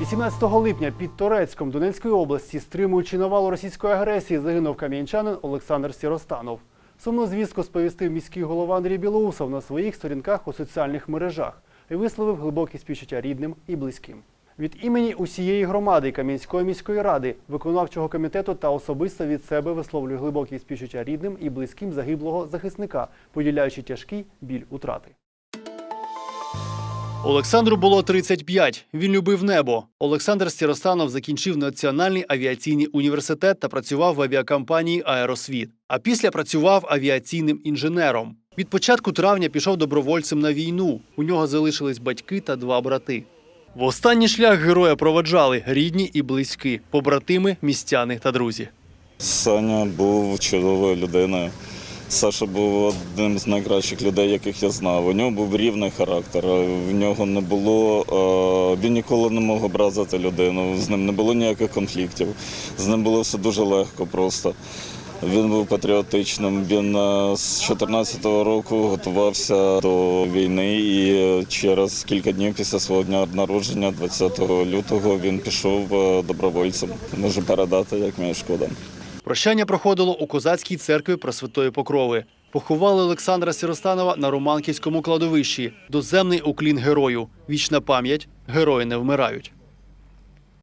18 липня під Торецьком Донецької області, стримуючи навалу російської агресії, загинув кам'янчанин Олександр Сіростанов. Сумну звістку сповістив міський голова Андрій Білоусов на своїх сторінках у соціальних мережах і висловив глибокі співчуття рідним і близьким. Від імені усієї громади Кам'янської міської ради, виконавчого комітету та особисто від себе висловлюю глибокі співчуття рідним і близьким загиблого захисника, поділяючи тяжкий біль утрати. Олександру було 35. Він любив небо. Олександр Стіростанов закінчив Національний авіаційний університет та працював в авіакомпанії Аеросвіт. А після працював авіаційним інженером. Від початку травня пішов добровольцем на війну. У нього залишились батьки та два брати. В останній шлях героя проводжали рідні і близькі, побратими, містяни та друзі. Саня був чудовою людиною. Саша був одним з найкращих людей, яких я знав. У нього був рівний характер. В нього не було. е, Він ніколи не мог образити людину. З ним не було ніяких конфліктів. З ним було все дуже легко просто. Він був патріотичним. Він е, з 14-го року готувався до війни, і через кілька днів після свого дня народження, 20 лютого, він пішов е, добровольцем. Можу передати, як мені шкода. Прощання проходило у козацькій церкві Пресвятої Покрови. Поховали Олександра Сіростанова на Романківському кладовищі. Доземний уклін герою. Вічна пам'ять. Герої не вмирають.